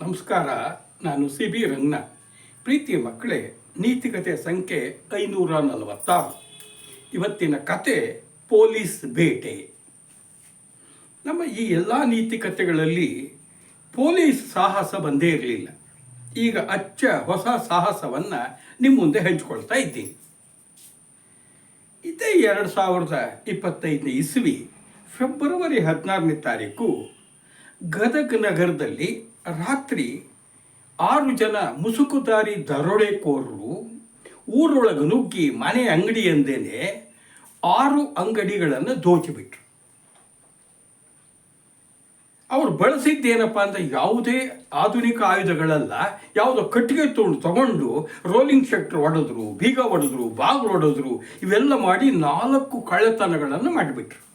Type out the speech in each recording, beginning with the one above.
ನಮಸ್ಕಾರ, ನಾನು C B ರಂಗನ ಪ್ರೀತಿಯ ಮಕ್ಕಳೇ ನೀತಿಕತೆ ಸಂಖ್ಯೆ ಐನೂರ ನಲವತ್ತಾರು. ಇವತ್ತಿನ ಕತೆ ಪೊಲೀಸ್ ಬೇಟೆ. ನಮ್ಮ ಈ ಎಲ್ಲ ನೀತಿಕತೆಗಳಲ್ಲಿ ಪೊಲೀಸ್ ಸಾಹಸ ಬಂದೇ ಇರಲಿಲ್ಲ. ಈಗ ಅಚ್ಚ ಹೊಸ ಸಾಹಸವನ್ನು ನಿಮ್ಮ ಮುಂದೆ ಹಂಚಿಕೊಳ್ತಾ ಇದ್ದೀನಿ. ಇದೇ ಎರಡು ಸಾವಿರದ ಇಪ್ಪತ್ತೈದನೇ ಇಸ್ವಿ, ಫೆಬ್ರವರಿ ಹದಿನಾರನೇ ತಾರೀಕು ಗದಗ ನಗರದಲ್ಲಿ ರಾತ್ರಿ ಆರು ಜನ ಮುಸುಕುದಾರಿ ದರೋಡೆಕೋರರು ಊರೊಳಗೆ ನುಗ್ಗಿ ಮನೆ ಅಂಗಡಿ ಎಂದೇನೆ ಆರು ಅಂಗಡಿಗಳನ್ನು ದೋಚಿಬಿಟ್ರು. ಅವರು ಬಳಸಿದ್ದೇನಪ್ಪ ಅಂದ್ರೆ ಯಾವುದೇ ಆಧುನಿಕ ಆಯುಧಗಳಲ್ಲ, ಯಾವುದೋ ಕಟ್ಟಿಗೆ ತೊಗೊಂಡು ತಗೊಂಡು ರೋಲಿಂಗ್ ಶೆಕ್ಟರ್ ಹೊಡೆದ್ರು, ಬೀಗ ಹೊಡೆದ್ರು, ಬಾಗಿಲು ಹೊಡೆದ್ರು, ಇವೆಲ್ಲ ಮಾಡಿ ನಾಲ್ಕು ಕಳ್ಳತನಗಳನ್ನು ಮಾಡಿಬಿಟ್ರು.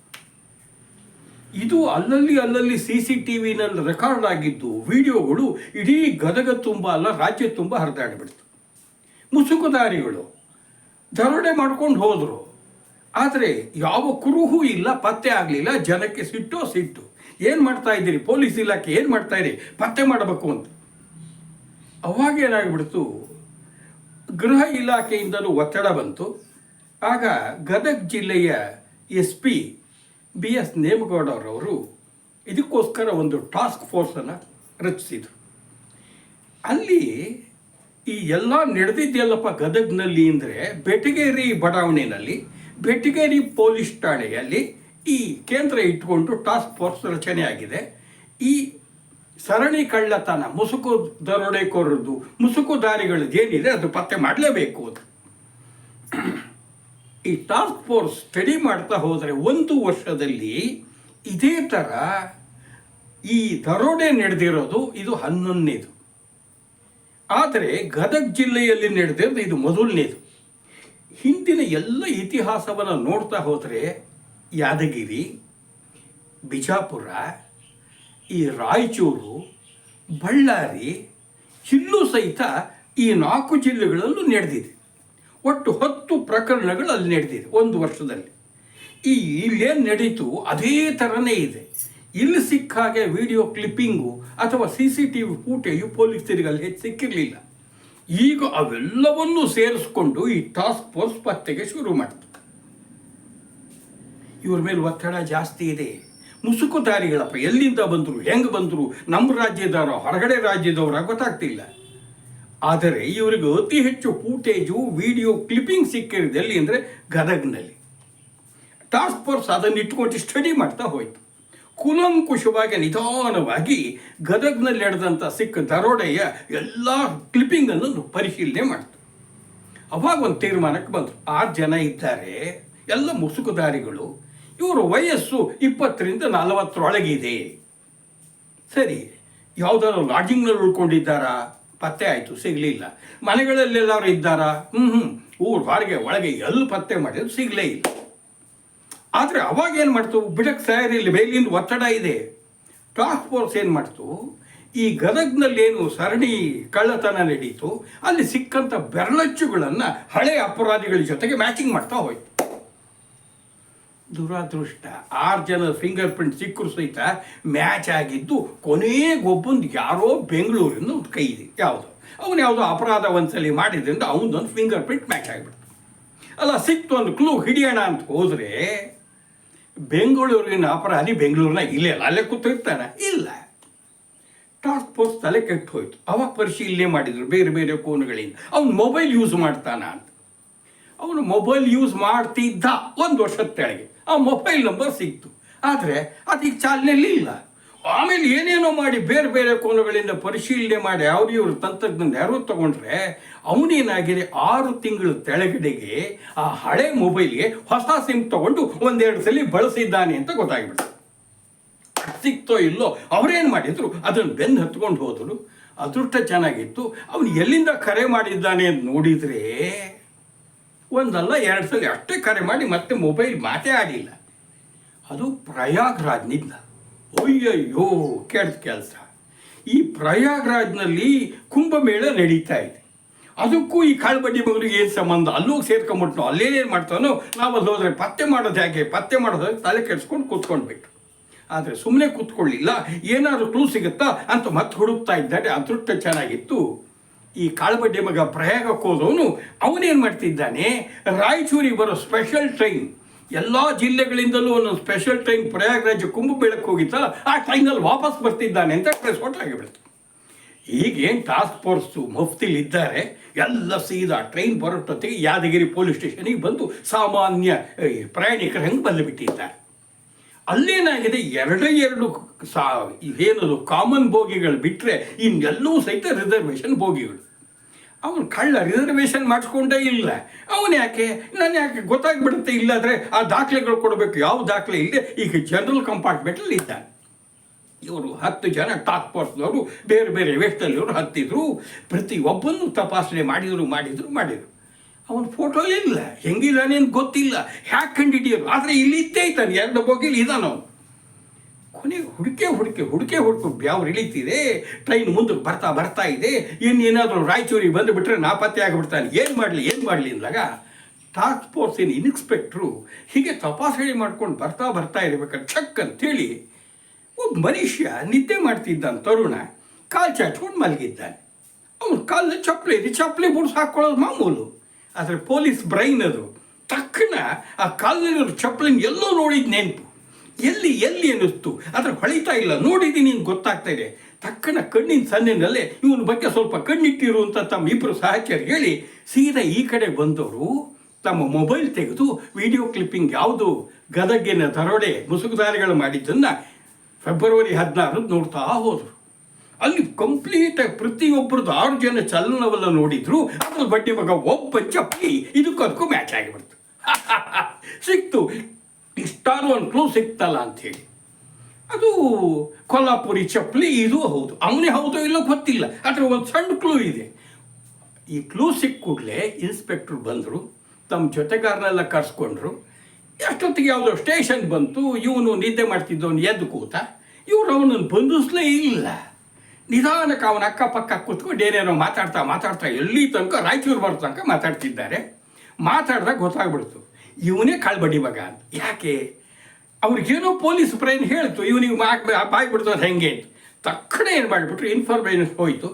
ಇದು ಅಲ್ಲಲ್ಲಿ ಅಲ್ಲಲ್ಲಿ ಸಿ ಸಿ ಟಿ ವಿನಲ್ಲಿ ರೆಕಾರ್ಡ್ ಆಗಿದ್ದು ವಿಡಿಯೋಗಳು ಇಡೀ ಗದಗ ತುಂಬ ಅಲ್ಲ, ರಾಜ್ಯ ತುಂಬ ಹರಿದಾಡಿಬಿಡ್ತು ಮುಸುಕುದಾರಿಗಳು ದರೋಡೆ ಮಾಡ್ಕೊಂಡು ಹೋದರು. ಆದರೆ ಯಾವ ಕುರುಹು ಇಲ್ಲ, ಪತ್ತೆ ಆಗಲಿಲ್ಲ, ಜನಕ್ಕೆ ಸಿಟ್ಟು ಸಿಟ್ಟು. ಏನು ಮಾಡ್ತಾ ಇದ್ದೀರಿ? ಪೊಲೀಸ್ ಇಲಾಖೆ ಏನು ಮಾಡ್ತಾ ಇದ್ದೀರಿ ಪತ್ತೆ ಮಾಡಬೇಕು ಅಂತ. ಅವಾಗ ಏನಾಗ್ಬಿಡ್ತು? ಗೃಹ ಇಲಾಖೆಯಿಂದಲೂ ಒತ್ತಡ ಬಂತು. ಆಗ ಗದಗ ಜಿಲ್ಲೆಯ ಎಸ್ ಪಿ ಬಿ ಎಸ್ ನೇಮಗೌಡರವರು ಇದಕ್ಕೋಸ್ಕರ ಒಂದು ಟಾಸ್ಕ್ ಫೋರ್ಸನ್ನು ರಚಿಸಿದರು. ಅಲ್ಲಿ ಈ ಎಲ್ಲ ನಡೆದಿದ್ದೆಲ್ಲಪ್ಪ ಗದಗ್ನಲ್ಲಿ ಅಂದರೆ ಬೆಟಗೇರಿ ಬಡಾವಣೆಯಲ್ಲಿ, ಬೆಟಗೇರಿ ಪೊಲೀಸ್ ಠಾಣೆಯಲ್ಲಿ ಈ ಕೇಂದ್ರ ಇಟ್ಕೊಂಡು ಟಾಸ್ಕ್ ಫೋರ್ಸ್ ರಚನೆಯಾಗಿದೆ ಈ ಸರಣಿ ಕಳ್ಳತನ, ಮುಸುಕು ದರೋಡೆಕೋರದ್ದು ಮುಸುಕುದಾರಿಗಳದ್ದು ಏನಿದೆ ಅದು ಪತ್ತೆ ಮಾಡಲೇಬೇಕು ಅಂತ. ಈ ಟಾಸ್ಕ್ ಫೋರ್ಸ್ ಸ್ಟಡಿ ಮಾಡ್ತಾ ಹೋದರೆ ಒಂದು ವರ್ಷದಲ್ಲಿ ಇದೇ ಥರ ಈ ದರೋಡೆ ನಡೆದಿರೋದು ಇದು ಹನ್ನೊಂದನೇದು. ಆದರೆ ಗದಗ ಜಿಲ್ಲೆಯಲ್ಲಿ ನಡೆದಿರೋದು ಇದು ಮೊದಲನೇದು. ಹಿಂದಿನ ಎಲ್ಲ ಇತಿಹಾಸವನ್ನು ನೋಡ್ತಾ ಹೋದರೆ ಯಾದಗಿರಿ, ಬಿಜಾಪುರ, ಈ ರಾಯಚೂರು, ಬಳ್ಳಾರಿ, ಇಲ್ಲೂ ಸಹಿತ ಈ ನಾಲ್ಕು ಜಿಲ್ಲೆಗಳಲ್ಲೂ ನಡೆದಿದೆ. ಒಟ್ಟು ಹತ್ತು ಪ್ರಕರಣಗಳು ಅಲ್ಲಿ ನಡೆದಿದೆ ಒಂದು ವರ್ಷದಲ್ಲಿ. ಈ ಇಲ್ಲೇನು ನಡೀತು ಅದೇ ಥರನೇ ಇದೆ. ಇಲ್ಲಿ ಸಿಕ್ಕ ಹಾಗೆ ವಿಡಿಯೋ ಕ್ಲಿಪ್ಪಿಂಗು ಅಥವಾ C C T V footage ಪೊಲೀಸರಿಗೆ ಅಲ್ಲಿ ಹೆಚ್ಚು ಸಿಕ್ಕಿರಲಿಲ್ಲ. ಈಗ ಅವೆಲ್ಲವನ್ನೂ ಸೇರಿಸ್ಕೊಂಡು ಈ ಟಾಸ್ಕ್ ಫೋರ್ಸ್ ಪತ್ತೆಗೆ ಶುರು ಮಾಡ್ತು. ಇವ್ರ ಮೇಲೆ ಒತ್ತಡ ಜಾಸ್ತಿ ಇದೆ. ಮುಸುಕುದಾರಿಗಳಪ್ಪ ಎಲ್ಲಿಂದ ಬಂದರು, ಹೆಂಗೆ ಬಂದರು ನಮ್ಮ ರಾಜ್ಯದವರ ಹೊರಗಡೆ ರಾಜ್ಯದವರ ಗೊತ್ತಾಗ್ತಿಲ್ಲ. ಆದರೆ ಇವರಿಗೆ ಅತಿ ಹೆಚ್ಚು ಫೂಟೇಜು ವಿಡಿಯೋ ಕ್ಲಿಪ್ಪಿಂಗ್ ಸಿಕ್ಕಿರೋದು ಎಲ್ಲಿ ಅಂದರೆ ಗದಗ್ನಲ್ಲಿ. ಟಾಸ್ಕ್ ಫೋರ್ಸ್ ಅದನ್ನು ಇಟ್ಕೊಂಡು ಸ್ಟಡಿ ಮಾಡ್ತಾ ಹೋಯಿತು. ಕುಲಂಕುಷವಾಗಿ, ನಿಧಾನವಾಗಿ ಗದಗ್ನಲ್ಲಿ ನಡೆದಂಥ ಸಿಕ್ಕ ದರೋಡೆಯ ಎಲ್ಲ ಕ್ಲಿಪ್ಪಿಂಗನ್ನು ಪರಿಶೀಲನೆ ಮಾಡ್ತು. ಅವಾಗ ಒಂದು ತೀರ್ಮಾನಕ್ಕೆ ಬಂದರು. ಆರು ಜನ ಇದ್ದಾರೆ, ಎಲ್ಲ ಮುಸುಕುದಾರಿಗಳು, ಇವರ ವಯಸ್ಸು ಇಪ್ಪತ್ತರಿಂದ ನಲವತ್ತರೊಳಗಿದೆ. ಸರಿ, ಯಾವುದಾದ್ರು ಲಾಡ್ಜಿಂಗ್ನಲ್ಲಿ ಉಳ್ಕೊಂಡಿದ್ದಾರಾ? ಪತ್ತೆ ಆಯಿತು, ಸಿಗಲಿಲ್ಲ. ಮನೆಗಳಲ್ಲೆಲ್ಲರೂ ಇದ್ದಾರಾ? ಹ್ಞೂ ಹ್ಞೂ ಊರು ಹೊರಗೆ ಒಳಗೆ ಎಲ್ಲಿ ಪತ್ತೆ ಮಾಡಿದ್ರು ಸಿಗಲೇ ಇಲ್ಲ. ಆದರೆ ಅವಾಗ ಏನು ಮಾಡ್ತು? ಬಿಡಕ್ಕೆ ತಯಾರಿಲ್ಲ ಮೇಲಿಂದ ಒತ್ತಡ ಇದೆ. ಟಾಸ್ಕ್ ಫೋರ್ಸ್ ಏನು ಮಾಡ್ತು? ಈ ಗದಗ್ನಲ್ಲಿ ಏನು ಸರಣಿ ಕಳ್ಳತನ ನಡೀತು? ಅಲ್ಲಿ ಸಿಕ್ಕಂಥ ಬೆರಳಚ್ಚುಗಳನ್ನು ಹಳೆ ಅಪರಾಧಿಗಳ ಜೊತೆಗೆ ಮ್ಯಾಚಿಂಗ್ ಮಾಡ್ತಾ ಹೋಯ್ತು. ದುರಾದೃಷ್ಟ. ಆರು ಜನ ಫಿಂಗರ್ ಪ್ರಿಂಟ್ ಸಿಕ್ಕರು ಸಹಿತ ಮ್ಯಾಚ್ ಆಗಿದ್ದು ಕೊನೆಗೊಬ್ಬಂದು ಯಾರೋ ಬೆಂಗಳೂರಿಂದ ಒಂದು ಕೈ ಇದೆ. ಯಾವುದು? ಅವನು ಯಾವುದೋ ಅಪರಾಧ ಒಂದ್ಸಲಿ ಮಾಡಿದ್ರಿಂದ ಅವನದೊಂದು ಫಿಂಗರ್ ಪ್ರಿಂಟ್ ಮ್ಯಾಚ್ ಆಗಿಬಿಡ್ತು. ಅಲ್ಲ, ಸಿಕ್ತು ಒಂದು ಕ್ಲೂ ಹಿಡಿಯೋಣ ಅಂತ ಹೋದರೆ ಬೆಂಗಳೂರಿನ ಅಪರಾಧಿ ಬೆಂಗಳೂರಿನ ಇಲ್ಲೇ ಅಲ್ಲ, ಅಲ್ಲೇ ಕೂತಿರ್ತಾನೆ. ಇಲ್ಲ. ಟಾಸ್ಕ್ ಫೋರ್ಸ್ ತಲೆ ಕೆಟ್ಟು ಹೋಯ್ತು. ಅವಾಗ ಪರಿಶೀಲನೆ ಮಾಡಿದರು ಬೇರೆ ಬೇರೆ ಕೋನುಗಳಿಂದ ಅವನು ಮೊಬೈಲ್ ಯೂಸ್ ಮಾಡ್ತಾನ ಅಂತ ಅವನು ಮೊಬೈಲ್ ಯೂಸ್ ಮಾಡ್ತಿದ್ದ ಒಂದು ವರ್ಷದ ಕೆಳಗೆ. ಆ ಮೊಬೈಲ್ ನಂಬರ್ ಸಿಕ್ತು. ಆದರೆ ಅದೀಗ ಚಾಲನೆಯಲ್ಲಿ ಇಲ್ಲ. ಆಮೇಲೆ ಏನೇನೋ ಮಾಡಿ ಬೇರೆ ಬೇರೆ ಕೋನಗಳಿಂದ ಪರಿಶೀಲನೆ ಮಾಡಿ ಅವ್ರು ಇವರು ತಂತ್ರಜ್ಞಾನ ಯಾರು ತಗೊಂಡ್ರೆ ಅವನೇನಾಗಿದೆ? ಆರು ತಿಂಗಳ ತೆಳಗಡೆಗೆ ಆ ಹಳೆ ಮೊಬೈಲ್ಗೆ ಹೊಸ ಸಿಮ್ ತಗೊಂಡು ಒಂದೆರಡು ಸಲ ಬಳಸಿದ್ದಾನೆ ಅಂತ ಗೊತ್ತಾಗ್ಬಿಡ್ತು. ಸಿಕ್ತೋ ಇಲ್ಲೋ ಅವರೇನು ಮಾಡಿದ್ರು? ಅದನ್ನು ಬೆಂದು ಹತ್ಕೊಂಡು ಹೋದರು. ಅದೃಷ್ಟ ಚೆನ್ನಾಗಿತ್ತು. ಅವನು ಎಲ್ಲಿಂದ ಕರೆ ಮಾಡಿದ್ದಾನೆ ಅಂತ ನೋಡಿದರೆ ಒಂದಲ್ಲ ಎರಡು ಸಲ ಅಷ್ಟೇ ಕರೆ ಮಾಡಿ ಮತ್ತೆ ಮೊಬೈಲ್ ಮಾತೇ ಆಡಿಲ್ಲ. ಅದು ಪ್ರಯಾಗ್ರಾಜ್ನಿಂದ. ಅಯ್ಯಯ್ಯೋ ಕೆಟ್ಟ ಕೆಲಸ. ಈ ಪ್ರಯಾಗ್ರಾಜ್ನಲ್ಲಿ ಕುಂಭಮೇಳ ನಡೀತಾ ಇದೆ. ಅದಕ್ಕೂ ಈ ಕಾಳ್ಬಡ್ಡಿ ಮಗನಿಗೆ ಏನು ಸಂಬಂಧ? ಅಲ್ಲೂ ಸೇರ್ಕೊಂಬಿಟ್ನೋ? ಅಲ್ಲೇನೇನು ಮಾಡ್ತಾನೋ? ನಾವು ಅಲ್ಲಿ ಹೋದರೆ ಪತ್ತೆ ಮಾಡೋದು ಹೇಗೆ? ಪತ್ತೆ ಮಾಡೋದು ತಲೆ ಕೆಡಿಸ್ಕೊಂಡು ಕೂತ್ಕೊಂಡ್ಬಿಟ್ಟು ಆದರೆ ಸುಮ್ಮನೆ ಕೂತ್ಕೊಳ್ಳಿಲ್ಲ. ಏನಾದರೂ ಕ್ಲೂ ಸಿಗುತ್ತಾ ಅಂತ ಮತ್ತೆ ಹುಡುಕ್ತಾ ಇದ್ದಾರೆ ಅದೃಷ್ಟ ಚೆನ್ನಾಗಿತ್ತು. ಈ ಕಾಳುಬಡ್ಡಿ ಮಗ ಪ್ರಯಾಗಕ್ಕೆ ಹೋದವನು, ಅವನೇನು ಮಾಡ್ತಿದ್ದಾನೆ? ರಾಯಚೂರಿಗೆ ಬರೋ ಸ್ಪೆಷಲ್ ಟ್ರೈನ್ ಎಲ್ಲ ಜಿಲ್ಲೆಗಳಿಂದಲೂ ಒಂದು ಸ್ಪೆಷಲ್ ಟ್ರೈನ್ ಪ್ರಯಾಗರಾಜ ಕುಂಭಮೇಳಕ್ಕೆ ಹೋಗಿತ್ತಲ್ಲ ಆ ಟ್ರೈನಲ್ಲಿ ವಾಪಸ್ ಬರ್ತಿದ್ದಾನೆ ಅಂತ ಪ್ರೆಸ್ ಆಗಿಬಿಡ್ತು ಈಗೇನು ಟಾಸ್ಕ್ ಫೋರ್ಸು ಮುಫ್ತಿಲಿ ಇದ್ದಾರೆ, ಎಲ್ಲ ಸೀದಾ ಟ್ರೈನ್ ಬರೋಟೊತ್ತಿಗೆ ಯಾದಗಿರಿ ಪೊಲೀಸ್ ಸ್ಟೇಷನಿಗೆ ಬಂದು ಸಾಮಾನ್ಯ ಪ್ರಯಾಣಿಕರು ಹೆಂಗೆ ಬಂದು ಬಂದುಬಿಟ್ಟಿದ್ದಾರೆ ಅಲ್ಲೇನಾಗಿದೆ? ಎರಡೇ ಎರಡು ಸಾ ಏನದು ಕಾಮನ್ ಬೋಗಿಗಳು ಬಿಟ್ಟರೆ ಇನ್ನೆಲ್ಲವೂ ಸಹಿತ ರಿಸರ್ವೇಷನ್ ಬೋಗಿಗಳು. ಅವನು ಕಳ್ಳ ರಿಸರ್ವೇಷನ್ ಮಾಡಿಸ್ಕೊಂಡೇ ಇಲ್ಲ. ಅವನು ಯಾಕೆ? ನಾನು ಯಾಕೆ ಗೊತ್ತಾಗ್ಬಿಡುತ್ತೆ ಇಲ್ಲಾದರೆ ಆ ದಾಖಲೆಗಳು ಕೊಡಬೇಕು. ಯಾವ ದಾಖಲೆ ಇಲ್ಲದೆ ಈಗ ಜನರಲ್ ಕಂಪಾರ್ಟ್ಮೆಂಟಲ್ಲಿ ಇದ್ದಾನೆ. ಇವರು ಹತ್ತು ಜನ ಟಾಸ್ಕ್ ಫೋರ್ಸ್ನವರು ಬೇರೆ ಬೇರೆ ಇವರು ಹತ್ತಿದ್ರು. ಪ್ರತಿಯೊಬ್ಬನೂ ತಪಾಸಣೆ ಮಾಡಿದರು ಮಾಡಿದರು ಮಾಡಿದರು. ಅವನ ಫೋಟೋ ಇಲ್ಲ. ಹೆಂಗಿದ್ದಾನೆ ಗೊತ್ತಿಲ್ಲ. ಹ್ಯಾಕ್ ಕಂಡಿಡಿಯೋರು ಆದರೆ ಇಲ್ಲಿ ಇದ್ದೇ ಇದ್ದಾನೆ. ಎರಡು ಬೋಗಿಲಿ ಇದ್ದಾನ ಅವನು ಕೊನೆಗೆ ಹುಡುಕೆ ಹುಡುಕೆ ಹುಡುಕೆ ಹುಡುಕು ಬ್ಯಾವ್ರು ಇಳಿತಿದೆ ಟ್ರೈನ್ ಮುಂದಕ್ಕೆ ಬರ್ತಾ ಬರ್ತಾ ಇದೆ. ಇನ್ನೇನಾದರೂ ರಾಯಚೂರಿಗೆ ಬಂದುಬಿಟ್ರೆ ನಾಪತ್ತೆ ಆಗಿಬಿಡ್ತಾನೆ. ಏನು ಮಾಡಲಿ ಏನು ಮಾಡಲಿ ಅಂದಾಗ ಟಾಸ್ಕ್ ಫೋರ್ಸಿನ ಇನ್ಸ್ಪೆಕ್ಟ್ರು ಹೀಗೆ ತಪಾಸಣೆ ಮಾಡ್ಕೊಂಡು ಬರ್ತಾ ಬರ್ತಾ ಇರ್ಬೇಕಾದ್ರೆ ಚಕ್ ಅಂತೇಳಿ ಒಬ್ಬ ಮನುಷ್ಯ ನಿದ್ದೆ ಮಾಡ್ತಿದ್ದಾನೆ ತರುಣ. ಕಾಲು ಚಾಚ್ಕೊಂಡು ಮಲಗಿದ್ದಾನೆ. ಅವನು ಕಾಲು ಚಪ್ಪಲಿ, ಇದೆ ಚಪ್ಪಲಿ ಬುಡ್ಸ್ ಹಾಕ್ಕೊಳ್ಳೋದು ಮಾಮೂಲು. ಆದರೆ ಪೊಲೀಸ್ ಬ್ರೈನ್ ಅದು. ತಕ್ಷಣ ಆ ಕಾಲಿನ ಚಪ್ಪಲಿನ ಎಲ್ಲೋ ನೋಡಿದ ನೆನಪು. ಎಲ್ಲಿ ಎಲ್ಲಿ ಅನ್ನಿಸ್ತು ಆದರೆ ಹೊಳಿತಾ ಇಲ್ಲ. ನೋಡಿದ್ದೀನಿ ನಿಂಗೆ ಗೊತ್ತಾಗ್ತಾ ಇದೆ. ತಕ್ಕನ ಕಣ್ಣಿನ ಸನ್ನಿನಲ್ಲೇ ಇವನ ಬಗ್ಗೆ ಸ್ವಲ್ಪ ಕಣ್ಣಿಟ್ಟಿರು ಅಂತ ತಮ್ಮ ಇಬ್ಬರು ಸಹಚರಿ ಹೇಳಿ ಸೀದಾ ಈ ಕಡೆ ಬಂದವರು. ತಮ್ಮ ಮೊಬೈಲ್ ತೆಗೆದು ವಿಡಿಯೋ ಕ್ಲಿಪ್ಪಿಂಗ್ ಯಾವುದು ಗದಗಿನ ದರೋಡೆ ಮುಸುಗುದಾರಿಗಳು ಮಾಡಿದ್ದನ್ನು ಫೆಬ್ರವರಿ ಹದಿನಾರು ನೋಡ್ತಾ ಹೋದರು. ಅಲ್ಲಿ ಕಂಪ್ಲೀಟ್ ಆಗಿ ಪ್ರತಿಯೊಬ್ಬರದ್ದು ಆರು ಜನ ಚಲನವಲ್ಲ ನೋಡಿದ್ರು. ಅದ್ರ ಬಡ್ಡಿ ಮಗ ಒಬ್ಬ ಚಪ್ಪಿ ಇದಕ್ಕೂ ಮ್ಯಾಚ್ ಆಗಿಬಿಡ್ತು ಸಿಕ್ತು. ಇಷ್ಟಾದ್ರೂ ಒಂದು ಕ್ಲೂ ಸಿಕ್ತಲ್ಲ ಅಂಥೇಳಿ. ಅದು ಕೊಲ್ಲಾಪುರಿ ಚಪ್ಪಲಿ ಇದು ಹೌದು. ಅವನೇ ಹೌದು ಇಲ್ಲೋ ಗೊತ್ತಿಲ್ಲ. ಆದರೆ ಒಂದು ಸಣ್ಣ ಕ್ಲೂ ಇದೆ. ಈ ಕ್ಲೂ ಸಿಕ್ಕ ಕೂಡಲೇ ಇನ್ಸ್ಪೆಕ್ಟ್ರು ಬಂದರು, ತಮ್ಮ ಜೊತೆಗಾರನೆಲ್ಲ ಕರ್ಸ್ಕೊಂಡ್ರು. ಎಷ್ಟೊತ್ತಿಗೆ ಯಾವುದೋ ಸ್ಟೇಷನ್ ಬಂತು, ಇವನು ನಿದ್ದೆ ಮಾಡ್ತಿದ್ದವನು ಎದ್ದು ಕೂತ, ಇವರು ಅವನನ್ನು ಬಂಧಿಸ್ಲೇ ಇಲ್ಲ. ನಿಧಾನಕ್ಕೆ ಅವನ ಅಕ್ಕಪಕ್ಕ ಕೂತ್ಕೊಂಡು ಏನೇನೋ ಮಾತಾಡ್ತಾ ಮಾತಾಡ್ತಾ ಎಲ್ಲಿ ತನಕ ರಾಯಚೂರು ಬರೋ ತನಕ ಮಾತಾಡ್ತಿದ್ದಾರೆ. ಮಾತಾಡಿದಾಗ ಗೊತ್ತಾಗ್ಬಿಡ್ತು. ಇವನೇ ಕಾಳ್ಬಡ್ಡಿ ಮಗ ಅಂತ. ಯಾಕೆ? ಅವ್ರಿಗೇನೋ ಪೊಲೀಸ್ ಬ್ರೈನ್ ಹೇಳ್ತು, ಇವನಿಗೆ ಮಾ ಬಾಯಿ ಬಿಡ್ತದೆ ಹೆಂಗೆ? ತಕ್ಷಣ ಏನು ಮಾಡಿಬಿಟ್ರು ಇನ್ಫಾರ್ಮೇಷನ್ ಹೋಯಿತು.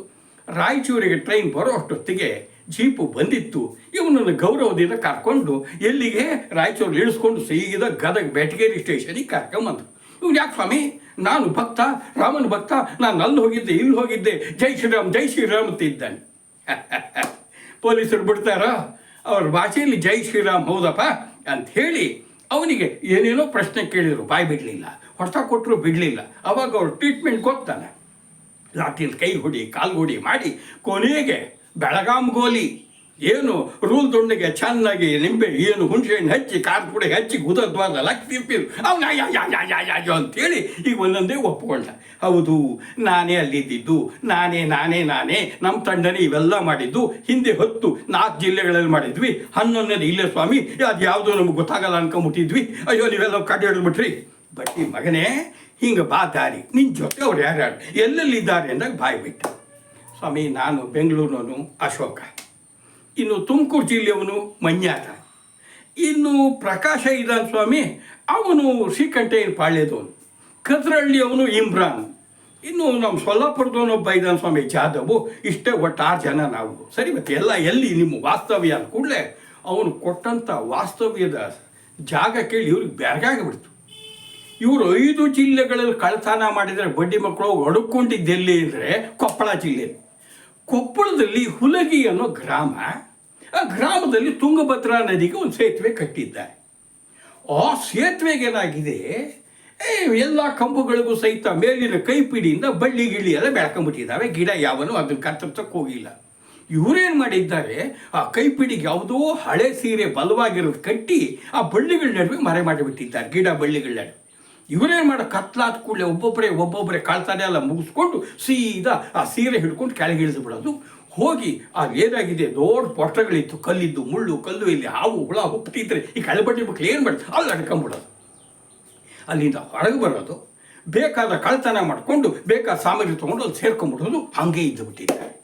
ರಾಯಚೂರಿಗೆ ಟ್ರೈನ್ ಬರೋ ಅಷ್ಟೊತ್ತಿಗೆ ಜೀಪು ಬಂದಿತ್ತು. ಇವನನ್ನು ಗೌರವದಿಂದ ಕರ್ಕೊಂಡು ಎಲ್ಲಿಗೆ? ರಾಯಚೂರು ಇಳಿಸ್ಕೊಂಡು ಸೀಗಿದ ಗದಗ ಬೆಟಗೇರಿ ಸ್ಟೇಷನಿಗೆ ಕರ್ಕೊಂಬಂದು ಇವ್ನು ಯಾಕೆ ಸ್ವಾಮಿ? ನಾನು ಭಕ್ತ, ರಾಮನ ಭಕ್ತ, ನಾನು ಅಲ್ಲಿ ಹೋಗಿದ್ದೆ, ಇಲ್ಲಿ ಹೋಗಿದ್ದೆ, ಜೈ ಶ್ರೀರಾಮ್ ಜೈ ಶ್ರೀರಾಮ್ ಅಂತ ಇದ್ದಾನೆ ಪೊಲೀಸರು ಬಿಡ್ತಾರ? ಅವ್ರ ಭಾಷೆಯಲ್ಲಿ ಜೈ ಶ್ರೀರಾಮ್ ಹೌದಪ್ಪ. ಅಂತ ಹೇಳಿ ಅವನಿಗೆ ಏನೇನೋ ಪ್ರಶ್ನೆ ಕೇಳಿದರು, ಬಾಯಿ ಬಿಡಲಿಲ್ಲ, ಹೊಸ ಕೊಟ್ಟರು ಬಿಡಲಿಲ್ಲ. ಅವಾಗ ಅವ್ರು ಟ್ರೀಟ್ಮೆಂಟ್ ಕೊಡ್ತಾನೆ. ಲಾಠಿಲ್ ಕೈ ಹೊಡಿ, ಕಾಲು ಹೊಡಿ ಮಾಡಿ ಕೊನೆಗೆ ಬೆಳಗಾಂ ಗೋಲಿ. ಏನು? ರೂಲ್ ದುಂಡಿಗೆ ಚೆನ್ನಾಗಿ ನಿಂಬೆ, ಏನು ಹುಣಸೆ ಹಣ್ಣು ಹಚ್ಚಿ, ಕಾರ್ ಪುಡಿ ಹಚ್ಚಿ ಕುದದ್ವಾರ ಲಕ್ ಅವ್ನು ಯಾ ಯಾ ಯಾ ಯಾ ಅಂತೇಳಿ ಈಗ ಒಂದೊಂದೇ ಒಪ್ಕೊಂಡ. ಹೌದು, ನಾನೇ ಅಲ್ಲಿದ್ದಿದ್ದು, ನಾನೇ ನಾನೇ ನಾನೇ ನಮ್ಮ ತಂಡನೇ ಇವೆಲ್ಲ ಮಾಡಿದ್ದು, ಹಿಂದೆ ಹೊತ್ತು ನಾಲ್ಕು ಜಿಲ್ಲೆಗಳಲ್ಲಿ ಮಾಡಿದ್ವಿ. ಹನ್ನೊಂದನೇ ಇಲ್ಲೇ ಸ್ವಾಮಿ ಅದು ಯಾವುದೋ ನಮ್ಗೆ ಗೊತ್ತಾಗಲ್ಲ ಅನ್ಕೊಂಬಿಟ್ಟಿದ್ವಿ. ಅಯ್ಯೋ, ನೀವೆಲ್ಲ ಕಡೆ ಹಿಡಿದ್ಬಿಟ್ರಿ. ಬಟ್ಟಿ ಮಗನೇ, ಹಿಂಗೆ ಬಾ ದಾರಿ ನಿನ್ನ ಜೊತೆ ಅವ್ರು ಯಾರ್ಯಾರು, ಎಲ್ಲೆಲ್ಲಿದ್ದಾರೆ ಅಂದಾಗ ಬಾಯಿ ಬಿಟ್ಟ. ಸ್ವಾಮಿ, ನಾನು ಬೆಂಗಳೂರಿನವನು ಅಶೋಕ. ಇನ್ನು ತುಮಕೂರು ಜಿಲ್ಲೆಯವನು ಮಂಜಾತ ಇನ್ನು ಪ್ರಕಾಶ ಇದ್ದಾನೆ ಸ್ವಾಮಿ ಅವನು ಶ್ರೀಕಂಠಯ್ಯನ ಪಾಳ್ಯದವನು. ಕದ್ರಹಳ್ಳಿಯವನು ಇಮ್ರಾನ್. ಇನ್ನು ನಮ್ಮ ಸೊಲ್ಲಾಪುರದವನೊಬ್ಬ ಇದ್ದಾನೆ ಸ್ವಾಮಿ ಜಾಧವು. ಇಷ್ಟೇ ಒಟ್ಟು ಆರು ಜನ ನಾವು. ಸರಿ ಮತ್ತೆ ಎಲ್ಲ ಎಲ್ಲಿ ನಿಮ್ಮ ವಾಸ್ತವ್ಯ ಅಂದ ಕೂಡಲೇ ಅವನು ಕೊಟ್ಟಂಥ ವಾಸ್ತವ್ಯದ ಜಾಗ ಕೇಳಿ ಇವ್ರಿಗೆ ಬೆರಗಾಗಿಬಿಡ್ತು ಇವರು ಐದು ಜಿಲ್ಲೆಗಳಲ್ಲಿ ಕಳ್ತನ ಮಾಡಿದರೆ ಬಡ್ಡಿ ಮಕ್ಕಳು ಒಡ್ಕೊಂಡಿದ್ದೆಲ್ಲಿ ಅಂದರೆ ಕೊಪ್ಪಳ ಜಿಲ್ಲೆ. ಕೊಪ್ಪಳದಲ್ಲಿ ಹುಲಗಿ ಅನ್ನೋ ಗ್ರಾಮ ಆ ಗ್ರಾಮದಲ್ಲಿ ತುಂಗಭದ್ರಾ ನದಿಗೆ ಒಂದು ಸೇತುವೆ ಕಟ್ಟಿದ್ದಾರೆ ಆ ಸೇತುವೆಗೆ ಏನಾಗಿದೆ ಎಲ್ಲ ಕಂಬಗಳಿಗೂ ಸಹಿತ ಮೇಲಿನ ಕೈಪಿಡಿಯಿಂದ ಬಳ್ಳಿ ಗಿಳಿ ಎಲ್ಲ ಬೆಳ್ಕೊಂಬಿಟ್ಟಿದ್ದಾವೆ. ಗಿಡ ಯಾವನು ಅದನ್ನು ಕತ್ತರಿಸಕ್ಕೆ ಹೋಗಿಲ್ಲ. ಇವರೇನು ಮಾಡಿದ್ದಾರೆ? ಆ ಕೈಪಿಡಿಗೆ ಯಾವುದೋ ಹಳೆ ಸೀರೆ ಬಲವಾಗಿರೋದು ಕಟ್ಟಿ ಆ ಬಳ್ಳಿಗಳ ನಡುವೆ ಮರೆ ಮಾಡಿಬಿಟ್ಟಿದ್ದಾರೆ, ಗಿಡ ಬಳ್ಳಿಗಳ ನಡುವೆ. ಇವರೇನು ಮಾಡೋ ಕತ್ಲಾದ ಕೂಡಲೇ ಒಬ್ಬೊಬ್ಬರೇ ಒಬ್ಬೊಬ್ಬರೇ ಕಾಳ್ತಾನೆ ಎಲ್ಲ ಮುಗಿಸ್ಕೊಂಡು ಸೀದಾ ಆ ಸೀರೆ ಹಿಡ್ಕೊಂಡು ಕೆಳಗೆ ಇಳಿದು ಬಿಡೋದು. ಹೋಗಿ ಅಲ್ಲಿ ಏನಾಗಿದೆ ದೊಡ್ಡ ಪೋಸ್ಟರ್ಗಳಿತ್ತು ಕಲ್ಲಿದ್ದು, ಮುಳ್ಳು, ಕಲ್ಲು, ಇಲ್ಲಿ ಹಾವು, ಹುಳ ಹುಟ್ಟಿದ್ರೆ ಈ ಕಳೆಬಟ್ಟಿ ಮಕ್ಕಳು ಏನು ಮಾಡಿ ಅಲ್ಲಿ ಅಡ್ಕೊಂಬಿಡೋದು ಅಲ್ಲಿಂದ ಹೊರಗೆ ಬರೋದು, ಬೇಕಾದ ಕಳ್ತನ ಮಾಡಿಕೊಂಡು, ಬೇಕಾದ ಸಾಮಗ್ರಿ ತೊಗೊಂಡು ಅಲ್ಲಿ ಸೇರ್ಕೊಂಡ್ಬಿಡೋದು ಹಾಗೆ ಇದ್ದು ಬಿಟ್ಟಿದ್ದಾರೆ.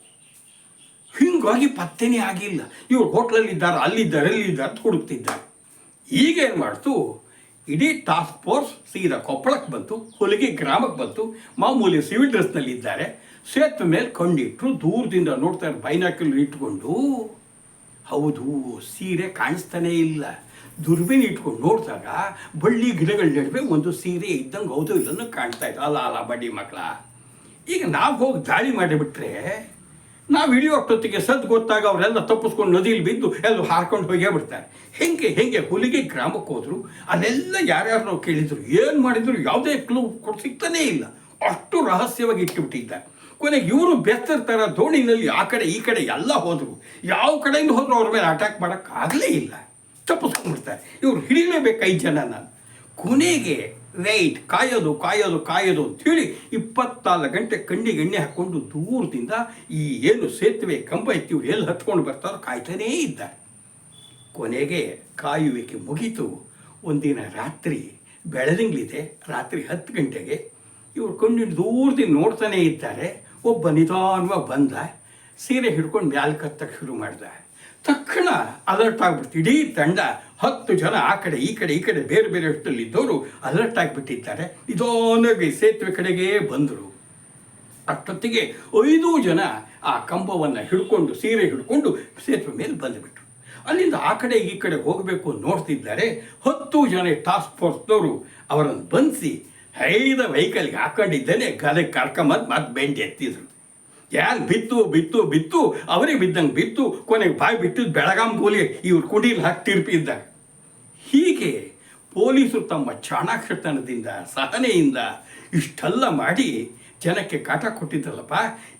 ಹಿಂಗಾಗಿ ಪತ್ತೆನೇ ಆಗಿಲ್ಲ. ಇವ್ರು ಹೋಟ್ಲಲ್ಲಿದ್ದಾರೆ ಅಲ್ಲಿದ್ದಾರೆ ಅಂತ ಹುಡುಕ್ತಿದ್ದಾರೆ. ಈಗೇನು ಮಾಡ್ತು? ಇಡೀ ಟಾಸ್ಕ್ ಫೋರ್ಸ್ ಸೀದಾ ಕೊಪ್ಪಳಕ್ಕೆ ಬಂತು, ಹುಲಿಗೆ ಗ್ರಾಮಕ್ಕೆ ಬಂತು. ಮಾಮೂಲಿ ಸಿವಿಲ್ ಡ್ರೆಸ್ನಲ್ಲಿ ಇದ್ದಾರೆ. ಸೇತುವೆ ಮೇಲೆ ಕಣ್ಣಿಟ್ಟರು ದೂರದಿಂದ ನೋಡ್ತಾರೆ ಬೈನಾಕಲ್ ಇಟ್ಕೊಂಡು, ಹೌದು, ಸೀರೆ ಕಾಣಿಸ್ತಾನೇ ಇಲ್ಲ. ದುರ್ಬೀನ್ ಇಟ್ಕೊಂಡು ನೋಡಿದಾಗ ಬಳ್ಳಿ ಗಿಡಗಳ ನಡುವೆ ಒಂದು ಸೀರೆ ಇದ್ದಂಗೆ ಹೌದು ಇಲ್ಲನ್ನು ಕಾಣ್ತಾ ಇತ್ತು. ಅಲ್ಲ ಅಲ್ಲ, ಬಡ್ಡಿ ಮಕ್ಕಳ. ಈಗ ನಾವು ಹೋಗಿ ದಾಳಿ ಮಾಡಿಬಿಟ್ರೆ ನಾವು ಇಳಿಯೋಷ್ಟೊತ್ತಿಗೆ ಸದ್ದು ಗೊತ್ತಾಗ ಅವರೆಲ್ಲ ತಪ್ಪಿಸ್ಕೊಂಡು ನದಿಯಲ್ಲಿ ಬಿದ್ದು ಎಲ್ಲ ಹಾರ್ಕೊಂಡು ಹೋಗೇ ಬಿಡ್ತಾರೆ. ಹೆಂಗೆ ಹೆಂಗೆ ಹುಲಿಗೆ ಗ್ರಾಮಕ್ಕೆ ಹೋದರು, ಅಲ್ಲೆಲ್ಲ ನಾವು ಕೇಳಿದ್ರು, ಏನು ಮಾಡಿದ್ರು ಯಾವುದೇ ಕ್ಲೂ ಸಿಗ್ತಾನೇ ಇಲ್ಲ. ಅಷ್ಟು ರಹಸ್ಯವಾಗಿ ಇಟ್ಟುಬಿಟ್ಟಿದ್ದಾರೆ. ಕೊನೆಗೆ ಇವರು ಬೆಸ್ತಿರ್ತಾರ ದೋಣಿನಲ್ಲಿ ಆ ಕಡೆ ಈ ಕಡೆ ಎಲ್ಲ ಹೋದರು. ಯಾವ ಕಡೆಯಿಂದ ಹೋದರೂ ಅವ್ರ ಮೇಲೆ ಅಟ್ಯಾಕ್ ಮಾಡೋಕ್ಕಾಗಲೇ ಇಲ್ಲ. ತಪ್ಪಿಸ್ಕೊಂಡ್ಬಿಡ್ತಾರೆ. ಇವ್ರು ಹಿಡಿಲೇಬೇಕು ಐದು ಜನ ನಾನು ಕೊನೆಗೆ ವೆಯ್ಟ್ ಕಾಯೋದು ಕಾಯೋದು ಕಾಯೋದು ಅಂಥೇಳಿ ಇಪ್ಪತ್ನಾಲ್ಕು ಗಂಟೆ ಕಣ್ಣಿಗೆ ಎಣ್ಣೆ ಹಾಕ್ಕೊಂಡು ದೂರದಿಂದ ಈ ಏನು ಸೇತುವೆ ಕಂಬ ಐತಿ ಇವ್ರು ಎಲ್ಲಿ ಹತ್ಕೊಂಡು ಬರ್ತಾರೋ ಕಾಯ್ತಾನೇ ಇದ್ದಾರೆ ಕೊನೆಗೆ ಕಾಯುವಿಕೆ ಮುಗೀತು. ಒಂದಿನ ರಾತ್ರಿ, ಬೆಳದಿಂಗ್ಲಿದೆ, ರಾತ್ರಿ ಹತ್ತು ಗಂಟೆಗೆ. ಇವ್ರು ಕಣ್ಣಿಟ್ಟು ದೂರದಿಂದ ನೋಡ್ತಾನೇ ಇದ್ದಾರೆ. ಒಬ್ಬ ನಿಧಾನವಾಗಿ ಬಂದ, ಸೀರೆ ಹಿಡ್ಕೊಂಡು ಮ್ಯಾಲೆ ಕತ್ತಕ್ಕೆ ಶುರು ಮಾಡ್ದ. ತಕ್ಷಣ ಅಲರ್ಟ್ ಆಗ್ಬಿಡ್ತು ಇಡೀ ತಂಡ ಹತ್ತು ಜನ ಆ ಕಡೆ, ಈ ಕಡೆ ಈ ಕಡೆ ಬೇರೆ ಬೇರೆ ಇದ್ದವರು ಅಲರ್ಟ್ ಆಗಿಬಿಟ್ಟಿದ್ದಾರೆ ನಿಧಾನವಾಗಿ ಸೇತುವೆ ಕಡೆಗೆ ಬಂದರು. ಅಷ್ಟೊತ್ತಿಗೆ ಐದು ಜನ ಆ ಕಂಬವನ್ನು ಹಿಡ್ಕೊಂಡು, ಸೀರೆ ಹಿಡ್ಕೊಂಡು ಸೇತುವೆ ಮೇಲೆ ಬಂದುಬಿಟ್ರು. ಅಲ್ಲಿಂದ ಆ ಕಡೆ, ಈ ಕಡೆ ಹೋಗಬೇಕು ನೋಡ್ತಿದ್ದಾರೆ. ಹತ್ತು ಜನ ಟಾಸ್ಕ್ ಫೋರ್ಸ್ನವರು ಅವರನ್ನು ಬಂಧಿಸಿ, ಐದ ವೆಹಿಕಲ್ಗೆ ಹಾಕೊಂಡಿದ್ದೇನೆ. ಗದಗೆ ಕರ್ಕೊಂಬಂದು ಮತ್ತೆ ಬೆಂಡ್ ಎತ್ತಿದ್ರು. ಯಾರು ಬಿತ್ತು ಬಿತ್ತು ಬಿತ್ತು ಅವರಿಗೆ ಬಿದ್ದಂಗೆ ಬಿತ್ತು ಕೊನೆಗೆ ಬಾಯಿ ಬಿಟ್ಟಿದ್ದು ಬೆಳಗಾಂ ಗೋಲಿ ಇವ್ರು ಕುಡೀಲಿ ಹಾಕಿ ತೀರ್ಪಿದ್ದಾರೆ ಹೀಗೆ ಪೊಲೀಸರು ತಮ್ಮ ಚಾಣಾಕ್ಷತನದಿಂದ, ಸಹನೆಯಿಂದ ಇಷ್ಟೆಲ್ಲ ಮಾಡಿ ಜನಕ್ಕೆ ಕಾಟ ಕೊಟ್ಟಿದ್ದಲ್ಲಪ್ಪ,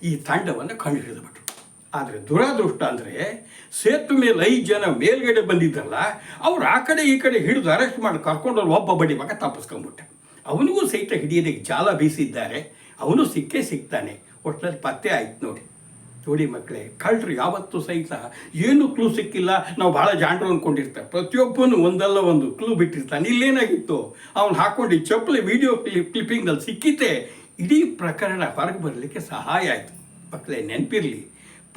ಈ ತಂಡವನ್ನು ಕಂಡುಹಿಡಿದ್ಬಿಟ್ರು ಆದರೆ ದುರಾದೃಷ್ಟ ಅಂದರೆ ಸೇತುವೆ ಮೇಲೆ ಐದು ಜನ ಮೇಲ್ಗಡೆ ಬಂದಿದ್ದಲ್ಲ, ಅವ್ರು ಆ ಕಡೆ ಈ ಕಡೆ ಹಿಡಿದು ಅರೆಸ್ಟ್ ಮಾಡಿ ಕರ್ಕೊಂಡವ್ರು ಒಬ್ಬ ಬಡಿ ಮಗ ತಪ್ಪಿಸ್ಕೊಂಬಿಟ್ಟೆ ಅವನಿಗೂ ಸಹಿತ ಹಿಡಿಯೋದಕ್ಕೆ ಜಾಲ ಬೀಸಿದ್ದಾರೆ. ಅವನು ಸಿಕ್ಕೇ ಸಿಗ್ತಾನೆ ಒಟ್ಟಲ್ಲಿ ಪತ್ತೆ ಆಯ್ತು ನೋಡಿ. ನೋಡಿ ಮಕ್ಕಳೇ, ಕಳ್ಳರು ಯಾವತ್ತೂ ಸಹಿತ ಏನು ಕ್ಲೂ ಸಿಕ್ಕಿಲ್ಲ, ನಾವು ಭಾಳ ಜಾಂಡ್ರು ಅಂದ್ಕೊಂಡಿರ್ತಾರೆ ಪ್ರತಿಯೊಬ್ಬನು ಒಂದಲ್ಲ ಒಂದು ಕ್ಲೂ ಬಿಟ್ಟಿರ್ತಾನೆ. ಇಲ್ಲೇನಾಗಿತ್ತು? ಅವ್ನು ಹಾಕ್ಕೊಂಡು ಚಪ್ಪಲಿ ವಿಡಿಯೋ ಕ್ಲಿಪ್ ಕ್ಲಿಪ್ಪಿಂಗಲ್ಲಿ ಸಿಕ್ಕಿದ್ದೆ ಇಡೀ ಪ್ರಕರಣ ಹೊರಗೆ ಬರಲಿಕ್ಕೆ ಸಹಾಯ ಆಯಿತು. ಮಕ್ಕಳೇ, ನೆನಪಿರಲಿ.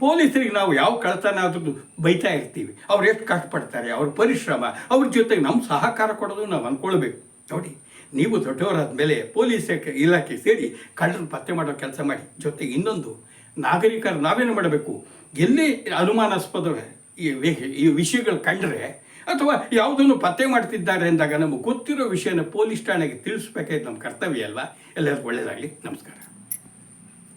ಪೊಲೀಸರಿಗೆ ನಾವು ಯಾವ ಕಳ್ತನ ಆದ್ರೂ ಬೈತಾ ಇರ್ತೀವಿ. ಅವ್ರು ಎಷ್ಟು ಕಷ್ಟಪಡ್ತಾರೆ, ಅವ್ರ ಪರಿಶ್ರಮ, ಅವ್ರ ಜೊತೆಗೆ ನಮ್ಮ ಸಹಕಾರ ಕೊಡೋದು ನಾವು ಅಂದ್ಕೊಳ್ಬೇಕು ನೋಡಿ ನೀವು ದೊಡ್ಡವರಾದ ಮೇಲೆ ಪೊಲೀಸ್ ಇಲಾಖೆ ಸೇರಿ ಕಳ್ಳರು ಪತ್ತೆ ಮಾಡೋ ಕೆಲಸ ಮಾಡಿ. ಜೊತೆಗೆ ಇನ್ನೊಂದು, ನಾಗರಿಕರು ನಾವೇನು ಮಾಡಬೇಕು? ಎಲ್ಲಿ ಅನುಮಾನಾಸ್ಪದ ಈ ವಿಷಯಗಳು ಕಂಡ್ರೆ ಅಥವಾ ಯಾವುದನ್ನು ಪತ್ತೆ ಮಾಡ್ತಿದ್ದಾರೆ ಅಂದಾಗ ನಮಗೆ ಗೊತ್ತಿರೋ ವಿಷಯನ ಪೊಲೀಸ್ ಠಾಣೆಗೆ ತಿಳಿಸ್ಬೇಕಾಯ್ತು. ನಮ್ಮ ಕರ್ತವ್ಯ ಅಲ್ವಾ? ಎಲ್ಲರಿಗೂ ಒಳ್ಳೆಯದಾಗಲಿ. ನಮಸ್ಕಾರ.